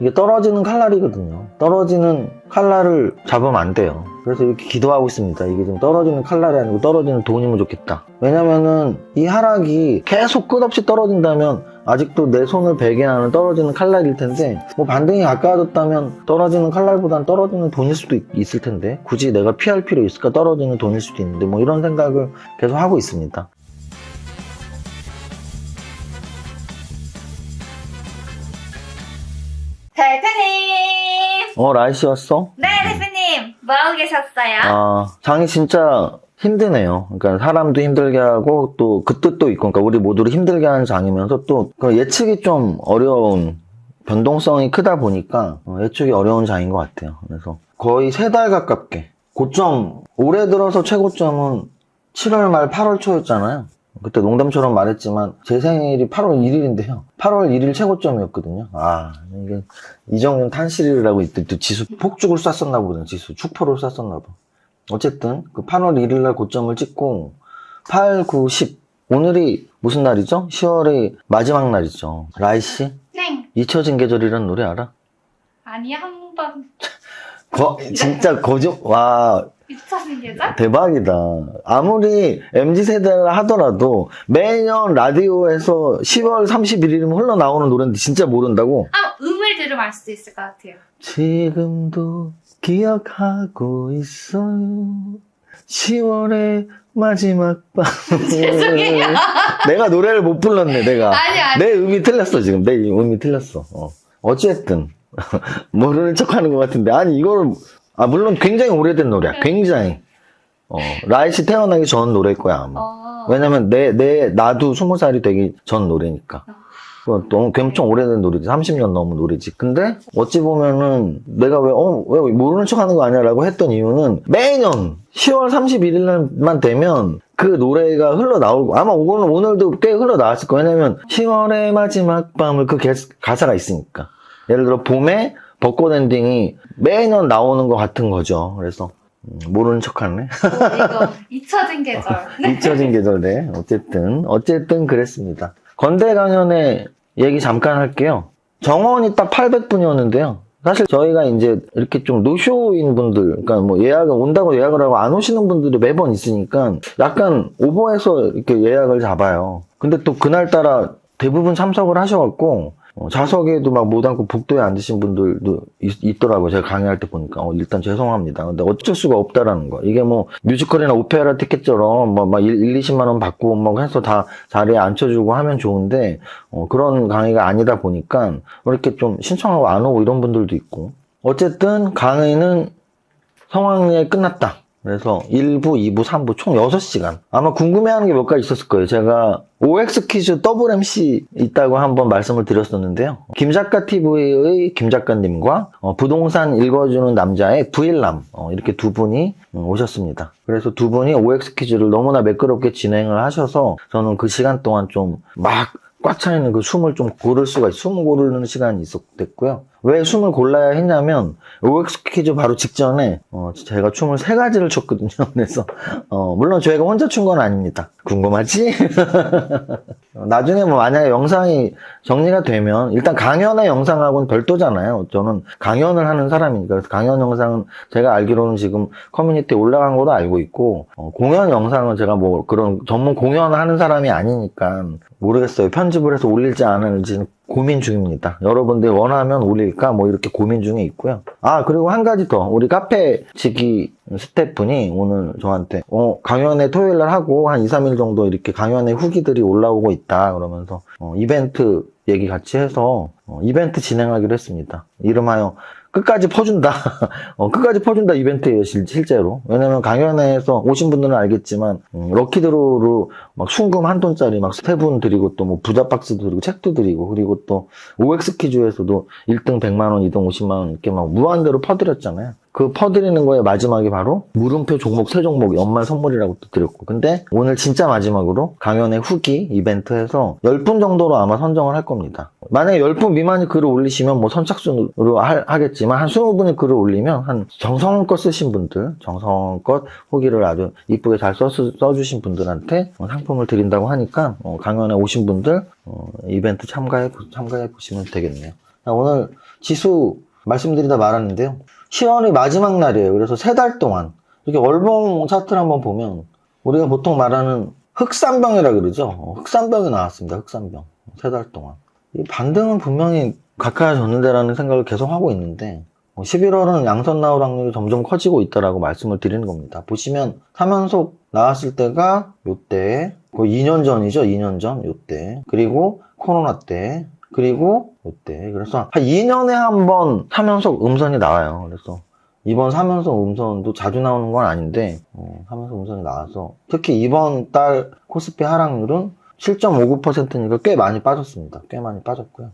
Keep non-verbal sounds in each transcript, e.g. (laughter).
이게 떨어지는 칼날이거든요. 떨어지는 칼날을 잡으면 안 돼요. 그래서 이렇게 기도하고 있습니다. 이게 지금 떨어지는 칼날이 아니고 떨어지는 돈이면 좋겠다. 왜냐면은 이 하락이 계속 끝없이 떨어진다면 아직도 내 손을 베개하는 떨어지는 칼날일 텐데 뭐 반등이 가까워졌다면 떨어지는 칼날보단 떨어지는 돈일 수도 있- 있을 텐데 굳이 내가 피할 필요 있을까 떨어지는 돈일 수도 있는데 뭐 이런 생각을 계속 하고 있습니다. 대표님! 어 라이씨 왔어? 네, 대표님! 뭐하고 계셨어요? 아, 장이 진짜 힘드네요. 그러니까 사람도 힘들게 하고 또 그 뜻도 있고, 그러니까 우리 모두를 힘들게 하는 장이면서 또그 예측이 좀 어려운 변동성이 크다 보니까 어, 예측이 어려운 장인 것 같아요. 그래서 거의 세 달 가깝게 고점 올해 들어서 최고점은 7월 말 8월 초였잖아요. 그때 농담처럼 말했지만 제 생일이 8월 1일인데요. 8월 1일 최고점이었거든요. 아 이게 이정윤 탄실이라고 이때 또 지수 폭죽을 쐈었나 보네. 지수 축포를 쐈었나 봐. 어쨌든 그 8월 1일 날 고점을 찍고 8, 9, 10 오늘이 무슨 날이죠? 10월의 마지막 날이죠. 라이 씨 네. 잊혀진 계절이란 노래 알아? 아니, 한 번. 거, 진짜 거짓 와 미쳐진 계절? 대박이다. 아무리 MZ 세대라 하더라도 매년 라디오에서 10월 31일이면 흘러나오는 노래인데 진짜 모른다고? 아, 음을 들으면 알수 있을 것 같아요. 지금도 기억하고 있어요. 10월의 마지막 밤. 죄송해요. (laughs) 내가 노래를 못 불렀네, 내가. 아니, 아니. 내 음이 틀렸어, 지금. 내 음이 틀렸어. 어. 어쨌든. (laughs) 모르는 척 하는 것 같은데. 아니, 이거를, 아, 물론 굉장히 오래된 노래야. 굉장히. 어, 라이시 태어나기 전 노래일 거야, 아마. 어. 왜냐면 내, 내, 나도 스무 살이 되기 전 노래니까. 그거 너무 엄청 오래된 노래지. 30년 넘은 노래지. 근데 어찌 보면은 내가 왜, 어, 왜 모르는 척 하는 거 아니야? 라고 했던 이유는 매년 10월 31일 날만 되면 그 노래가 흘러나오고 아마 오늘, 오늘도 꽤 흘러나왔을 거예요. 왜냐면 10월의 마지막 밤을 그 개- 가사가 있으니까. 예를 들어 봄에 벚꽃 엔딩이 매년 나오는 것 같은 거죠. 그래서 음, 모르는 척 하네. (laughs) 어, 이거, 잊혀진 계절. 네. 잊혀진 계절에 어쨌든 어쨌든 그랬습니다. 건대 강연의 얘기 잠깐 할게요. 정원이 딱 800분이었는데요. 사실 저희가 이제 이렇게 좀 노쇼인 분들, 그러니까 뭐 예약을 온다고 예약을 하고 안 오시는 분들이 매번 있으니까 약간 오버해서 이렇게 예약을 잡아요. 근데 또 그날따라 대부분 참석을 하셔갖고 어, 좌석에도 막 못 앉고 복도에 앉으신 분들도 있, 더라고요 제가 강의할 때 보니까. 어, 일단 죄송합니다. 근데 어쩔 수가 없다라는 거. 이게 뭐 뮤지컬이나 오페라 티켓처럼 뭐 막 1, 20만 원 받고 뭐 해서 다 자리에 앉혀주고 하면 좋은데 어, 그런 강의가 아니다 보니까 뭐 이렇게 좀 신청하고 안 오고 이런 분들도 있고. 어쨌든 강의는 성황리에 끝났다. 그래서 1부, 2부, 3부 총 6시간. 아마 궁금해하는 게 몇 가지 있었을 거예요. 제가 OX 퀴즈 더블 MC 있다고 한번 말씀을 드렸었는데요. 김작가 TV의 김 작가님과 어, 부동산 읽어주는 남자의 부일남 어, 이렇게 두 분이 음, 오셨습니다. 그래서 두 분이 OX 퀴즈를 너무나 매끄럽게 진행을 하셔서 저는 그 시간 동안 좀 막 꽉 차 있는 그 숨을 좀 고를 수가 있, 숨 고르는 시간이 있었겠고요. 왜 숨을 골라야 했냐면 OX 퀴즈 바로 직전에 어, 제가 춤을 세 가지를 췄거든요. (laughs) 그래서 어, 물론 저희가 혼자 춘 건 아닙니다. 궁금하지? (laughs) 나중에 뭐 만약에 영상이 정리가 되면 일단 강연의 영상하고는 별도잖아요. 저는 강연을 하는 사람이니까 그래서 강연 영상은 제가 알기로는 지금 커뮤니티에 올라간 거로 알고 있고 어, 공연 영상은 제가 뭐 그런 전문 공연을 하는 사람이 아니니까 모르겠어요. 편집을 해서 올릴지 안 올릴지는 고민 중입니다. 여러분들 원하면 올릴까 뭐 이렇게 고민 중에 있고요. 아 그리고 한 가지 더 우리 카페 지기 스태프분이 오늘 저한테 어, 강연회 토요일 날 하고 한 2, 3일 정도 이렇게 강연회 후기들이 올라오고 있다 그러면서 어, 이벤트 얘기 같이 해서 어, 이벤트 진행하기로 했습니다. 이름하여 끝까지 퍼준다. (laughs) 어, 끝까지 퍼준다 이벤트예요, 실, 실제로. 왜냐면 강연회에서 오신 분들은 알겠지만, 음, 럭키드로우로 막 순금 한 돈짜리 막 세 분 드리고 또 뭐 부자 박스 드리고 책도 드리고 그리고 또 OX 퀴즈에서도 1등 100만원, 2등 50만원 이렇게 막 무한대로 퍼드렸잖아요. 그 퍼드리는 거에 마지막이 바로 물음표 종목 세 종목 연말 선물이라고 또 드렸고. 근데 오늘 진짜 마지막으로 강연회 후기 이벤트에서 10분 정도로 아마 선정을 할 겁니다. 만약에 10분 미만이 글을 올리시면 뭐 선착순으로 할- 하겠지만 한 20분이 글을 올리면 한 정성껏 쓰신 분들 정성껏 후기를 아주 이쁘게 잘 써, 써주신 분들한테 어, 상품을 드린다고 하니까 어, 강연회 오신 분들 어, 이벤트 참가해, 참가해 보시면 되겠네요. 오늘 지수 말씀드리다 말았는데요. 10월이 마지막 날이에요. 그래서 세 달 동안 이렇게 월봉 차트를 한번 보면 우리가 보통 말하는 흑산병이라 그러죠. 어, 흑산병이 나왔습니다. 흑산병. 세 달 동안. 이 반등은 분명히 가까워졌는데라는 생각을 계속 하고 있는데 11월은 양선 나올 확률이 점점 커지고 있다라고 말씀을 드리는 겁니다. 보시면 3연속 나왔을 때가 요때 거의 2년 전이죠. 2년 전 요때 그리고 코로나 때 그리고 요때 그래서 한 2년에 한 번 3연속 음선이 나와요. 그래서 이번 3연속 음선도 자주 나오는 건 아닌데 어, 3연속 음선이 나와서 특히 이번 달 코스피 하락률은 7.59%니까 꽤 많이 빠졌습니다. 꽤 많이 빠졌고요.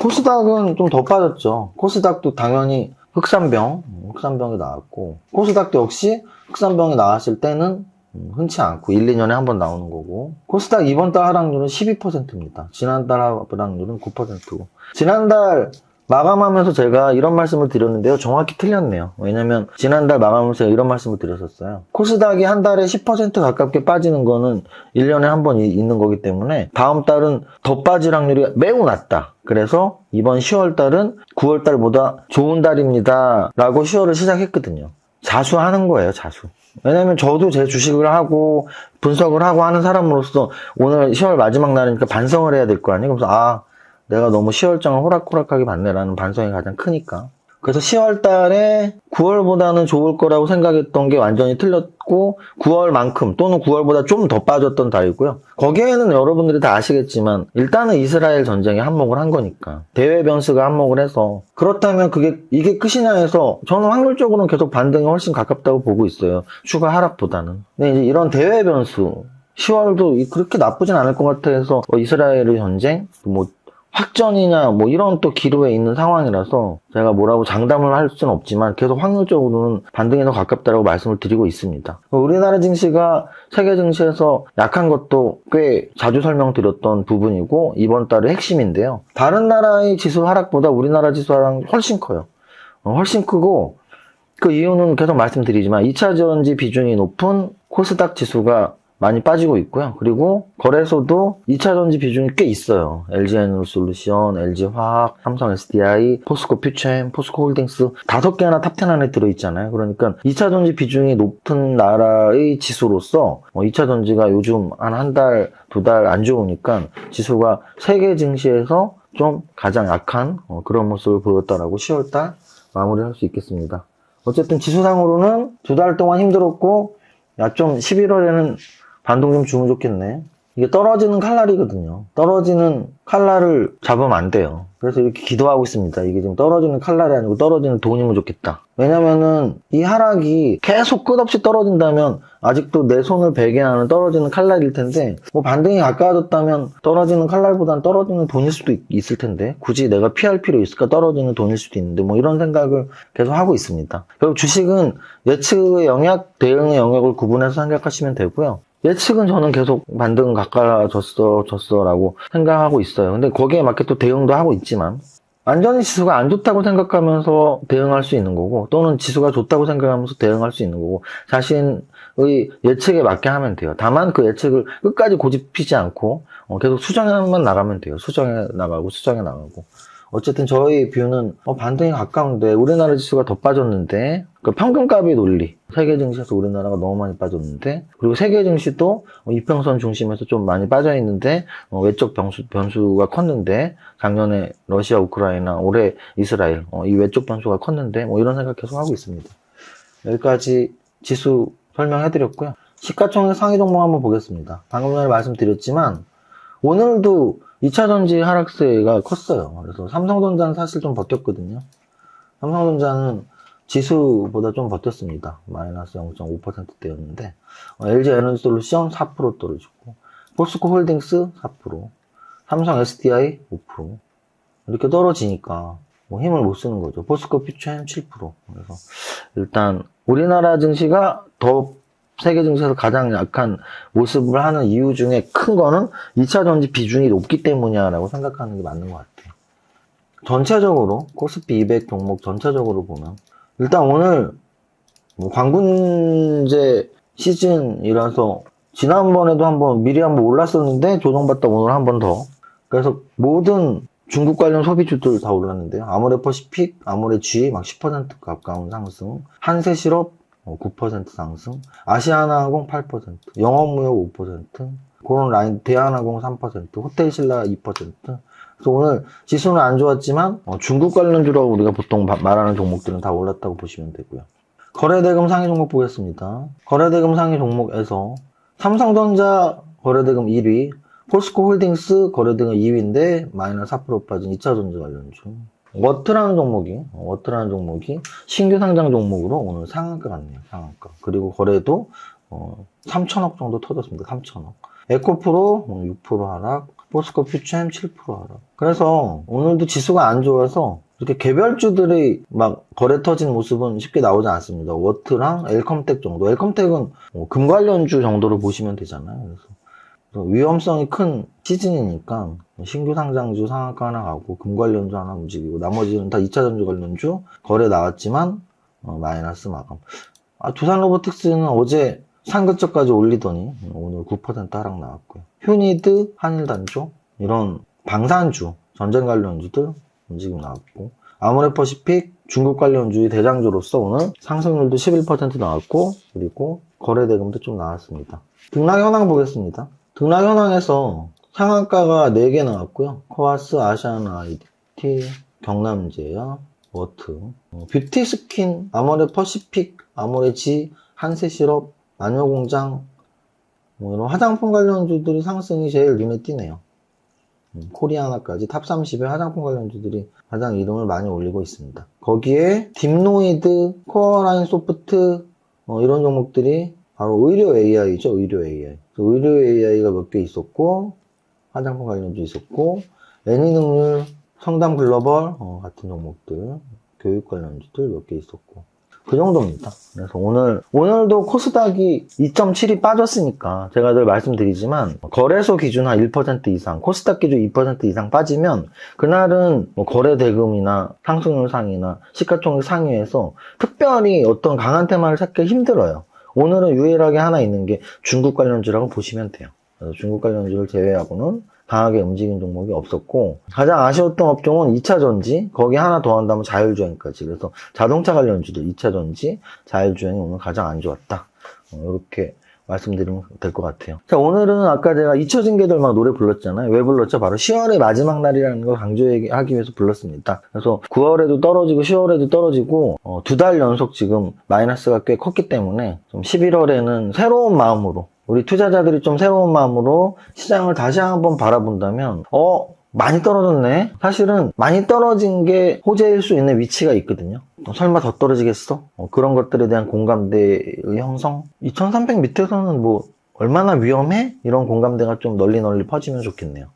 코스닥은 좀 더 빠졌죠. 코스닥도 당연히 흑산병, 음, 흑산병이 나왔고, 코스닥도 역시 흑산병이 나왔을 때는 음, 흔치 않고 1, 2년에 한 번 나오는 거고, 코스닥 이번 달 하락률은 12%입니다. 지난달 하락률은 9%고, 지난달 마감하면서 제가 이런 말씀을 드렸는데요. 정확히 틀렸네요. 왜냐면 지난달 마감하면서 이런 말씀을 드렸었어요. 코스닥이 한 달에 10% 가깝게 빠지는 거는 1년에 한 번 있는 거기 때문에 다음 달은 더 빠질 확률이 매우 낮다. 그래서 이번 10월 달은 9월 달보다 좋은 달입니다. 라고 10월을 시작했거든요. 자수하는 거예요, 자수. 왜냐면 저도 제 주식을 하고 분석을 하고 하는 사람으로서 오늘 10월 마지막 날이니까 반성을 해야 될 거 아니에요? 그래서 아, 내가 너무 10월장을 호락호락하게 봤네라는 반성이 가장 크니까. 그래서 10월 달에 9월보다는 좋을 거라고 생각했던 게 완전히 틀렸고 9월만큼 또는 9월보다 좀 더 빠졌던 달이고요. 거기에는 여러분들이 다 아시겠지만 일단은 이스라엘 전쟁에 한몫을 한 거니까 대외 변수가 한몫을 해서 그렇다면 그게 이게 끝이냐 해서 저는 확률적으로는 계속 반등이 훨씬 가깝다고 보고 있어요. 추가 하락보다는. 근데 이제 이런 대외 변수 10월도 그렇게 나쁘진 않을 것 같아서 뭐 이스라엘의 전쟁 뭐 확전이냐 뭐 이런 또 기로에 있는 상황이라서 제가 뭐라고 장담을 할 수는 없지만 계속 확률적으로는 반등에 더 가깝다고 말씀을 드리고 있습니다. 우리나라 증시가 세계 증시에서 약한 것도 꽤 자주 설명드렸던 부분이고 이번 달의 핵심인데요. 다른 나라의 지수 하락보다 우리나라 지수 하락은 훨씬 커요. 어, 훨씬 크고 그 이유는 계속 말씀드리지만 2차 전지 비중이 높은 코스닥 지수가 많이 빠지고 있고요. 그리고 거래소도 2차 전지 비중이 꽤 있어요. LG 에너솔루션, LG 화학, 삼성 SDI, 포스코 퓨처엠, 포스코 홀딩스 다섯 개나 탑10 안에 들어있잖아요. 그러니까 2차 전지 비중이 높은 나라의 지수로서 2차 전지가 요즘 한 한 달, 두 달 안 좋으니까 지수가 세계 증시에서 좀 가장 약한 어, 그런 모습을 보였다라고 10월달 마무리할 수 있겠습니다. 어쨌든 지수상으로는 두 달 동안 힘들었고 야 좀 11월에는 반동 좀 주면 좋겠네. 이게 떨어지는 칼날이거든요. 떨어지는 칼날을 잡으면 안 돼요. 그래서 이렇게 기도하고 있습니다. 이게 지금 떨어지는 칼날이 아니고 떨어지는 돈이면 좋겠다. 왜냐면은 이 하락이 계속 끝없이 떨어진다면 아직도 내 손을 베게 하는 떨어지는 칼날일 텐데 뭐 반등이 가까워졌다면 떨어지는 칼날보단 떨어지는 돈일 수도 있- 있을 텐데 굳이 내가 피할 필요 있을까 떨어지는 돈일 수도 있는데 뭐 이런 생각을 계속 하고 있습니다. 결국 주식은 예측의 영역, 대응의 영역을 구분해서 생각하시면 되고요. 예측은 저는 계속 반등 가까워졌어, 졌어라고 생각하고 있어요. 근데 거기에 맞게 또 대응도 하고 있지만, 완전히 지수가 안 좋다고 생각하면서 대응할 수 있는 거고, 또는 지수가 좋다고 생각하면서 대응할 수 있는 거고, 자신의 예측에 맞게 하면 돼요. 다만 그 예측을 끝까지 고집피지 않고, 어, 계속 수정해만 나가면 돼요. 수정해 나가고, 수정해 나가고. 어쨌든 저희 뷰는 어, 반등이 가까운데 우리나라 지수가 더 빠졌는데 그 평균값의 논리. 세계 증시에서 우리나라가 너무 많이 빠졌는데 그리고 세계 증시도 어, 이평선 중심에서 좀 많이 빠져 있는데 어, 외적 변수, 변수가 컸는데 작년에 러시아 우크라이나 올해 이스라엘 어, 이 외적 변수가 컸는데 뭐 이런 생각 계속 하고 있습니다. 여기까지 지수 설명해드렸고요. 시가총액 상위 종목 한번 보겠습니다. 방금 전에 말씀드렸지만 오늘도 2차 전지 하락세가 컸어요. 그래서 삼성전자는 사실 좀 버텼거든요. 삼성전자는 지수보다 좀 버텼습니다. 마이너스 0.5%대였는데 LG 에너지 솔루션 4% 떨어지고 포스코 홀딩스 4% 삼성 SDI 5% 이렇게 떨어지니까 뭐 힘을 못 쓰는 거죠. 포스코 퓨처엠 7% 그래서 일단 우리나라 증시가 더 세계 증시에서 가장 약한 모습을 하는 이유 중에 큰 거는 2차 전지 비중이 높기 때문이야라고 생각하는 게 맞는 것 같아요. 전체적으로 코스피 200 종목 전체적으로 보면 일단 오늘 뭐 광군제 시즌이라서 지난번에도 한번 미리 한번 올랐었는데 조정받다 오늘 한 번 더. 그래서 모든 중국 관련 소비주들 다 올랐는데요. 아모레 퍼시픽, 아모레G 막 10% 가까운 상승, 한세실업 어, 9% 상승, 아시아나항공 8%, 영업무역 5%, 그런 라인 대한항공 3%, 호텔신라 2%. 그래서 오늘 지수는 안 좋았지만 어, 중국 관련주라고 우리가 보통 바- 말하는 종목들은 다 올랐다고 보시면 되고요. 거래대금 상위 종목 보겠습니다. 거래대금 상위 종목에서 삼성전자 거래대금 1위, 포스코홀딩스 거래대금 2위인데 마이너스 4% 빠진 2차전지 관련주. 워트라는 종목이, 어, 워트라는 종목이 신규 상장 종목으로 오늘 상한가 같네요. 상한가. 그리고 거래도 어, 3천억 정도 터졌습니다. 3천억. 에코프로 어, 6% 하락, 포스코 퓨처엠 7% 하락. 그래서 오늘도 지수가 안 좋아서 이렇게 개별주들이 막 거래 터진 모습은 쉽게 나오지 않습니다. 워트랑 엘컴텍 정도. 엘컴텍은 뭐 금 관련주 정도로 보시면 되잖아요. 그래서 위험성이 큰 시즌이니까 신규 상장주 상한가 하나 가고 금 관련주 하나 움직이고 나머지는 다 2차 전주 관련주 거래 나왔지만 어, 마이너스 마감. 아, 두산 로보틱스는 어제 상급적까지 올리더니 오늘 9% 하락 나왔고요. 휴니드, 한일단조 이런 방산주, 전쟁 관련주들 움직임 나왔고 아모레퍼시픽 중국 관련주의 대장주로서 오늘 상승률도 11% 나왔고 그리고 거래대금도 좀 나왔습니다. 등락 현황 보겠습니다. 등락 현황에서 상한가가 4개 나왔고요. 코아스, 아시아나 아이티, 경남제야, 워트, 어, 뷰티 스킨, 아모레 퍼시픽, 아모레 지, 한세실업, 마녀공장, 뭐 이런 화장품 관련주들이 상승이 제일 눈에 띄네요. 음, 코리아나까지 탑 30의 화장품 관련주들이 가장 이름을 많이 올리고 있습니다. 거기에 딥노이드, 코어라인 소프트 어, 이런 종목들이 바로 의료 AI죠. 의료 AI. 의료 AI가 몇 개 있었고 화장품 관련주 있었고 애니능률, 성담 글로벌 어, 같은 종목들, 교육 관련주들 몇 개 있었고 그 정도입니다. 그래서 오늘, 오늘도 코스닥이 2.7이 빠졌으니까 제가 늘 말씀드리지만 거래소 기준 한 1% 이상, 코스닥 기준 2% 이상 빠지면 그날은 뭐 거래 대금이나 상승률 상이나 시가총액 상위에서 특별히 어떤 강한 테마를 찾기 힘들어요. 오늘은 유일하게 하나 있는 게 중국 관련주라고 보시면 돼요. 중국 관련주를 제외하고는 강하게 움직인 종목이 없었고 가장 아쉬웠던 업종은 2차 전지 거기 하나 더 한다면 자율주행까지 그래서 자동차 관련주들 2차 전지 자율주행이 오늘 가장 안 좋았다 이렇게 말씀드리면 될 것 같아요. 자 오늘은 아까 제가 잊혀진 개들 막 노래 불렀잖아요. 왜 불렀죠? 바로 10월의 마지막 날이라는 걸 강조하기 위해서 불렀습니다. 그래서 9월에도 떨어지고 10월에도 떨어지고 두달 연속 지금 마이너스가 꽤 컸기 때문에 좀 11월에는 새로운 마음으로 우리 투자자들이 좀 새로운 마음으로 시장을 다시 한번 바라본다면, 어, 많이 떨어졌네? 사실은 많이 떨어진 게 호재일 수 있는 위치가 있거든요. 어, 설마 더 떨어지겠어? 어, 그런 것들에 대한 공감대의 형성? 2300 밑에서는 뭐, 얼마나 위험해? 이런 공감대가 좀 널리 널리 퍼지면 좋겠네요.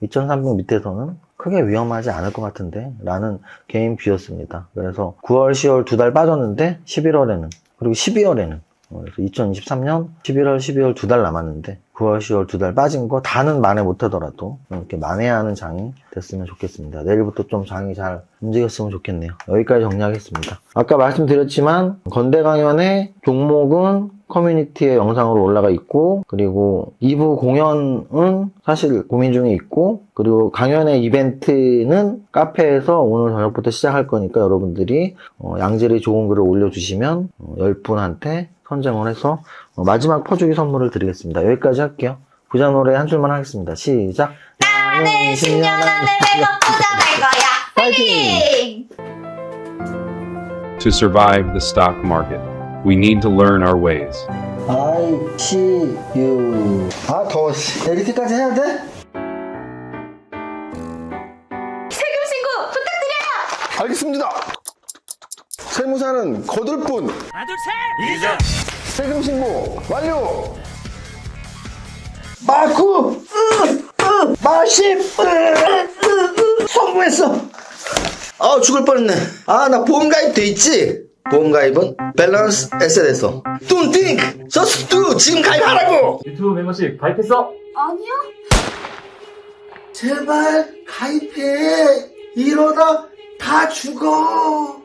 2300 밑에서는 크게 위험하지 않을 것 같은데 라는 개인 뷰였습니다. 그래서 9월, 10월 두 달 빠졌는데 11월에는 그리고 12월에는 어, 그래서 2023년 11월, 12월 두 달 남았는데 9월, 10월 두 달 빠진 거 다는 만회 못하더라도 이렇게 만회하는 장이 됐으면 좋겠습니다. 내일부터 좀 장이 잘 움직였으면 좋겠네요. 여기까지 정리하겠습니다. 아까 말씀드렸지만 건대 강연의 종목은 커뮤니티에 영상으로 올라가 있고 그리고 2부 공연은 사실 고민 중에 있고 그리고 강연의 이벤트는 카페에서 오늘 저녁부터 시작할 거니까 여러분들이 어, 양질의 좋은 글을 올려주시면 어, 10분한테 선정을 해서 어, 마지막 퍼주기 선물을 드리겠습니다. 여기까지 할게요. 부자 노래 한 줄만 하겠습니다. 시작. 나는 10년 안에 100억 부자 될 거야. (laughs) 파이팅! 파이팅! To survive the stock market, we need to learn our ways. I see you. 아, 더워. 씨. 이렇게까지 해야 돼? 세금 신고 부탁드려요. 알겠습니다. 세무사는 거둘 뿐. 하나 둘 셋 이자 세금 신고 완료. 마쿠 마십 성공했어. 아 죽을 뻔했네. 아 나 보험 가입 돼 있지. 보험 가입은 밸런스 에셋에서. Don't think, just do. 지금 가입하라고. 유튜브 멤버십 가입했어? 아니요. 제발 가입해. 이러다 다 죽어.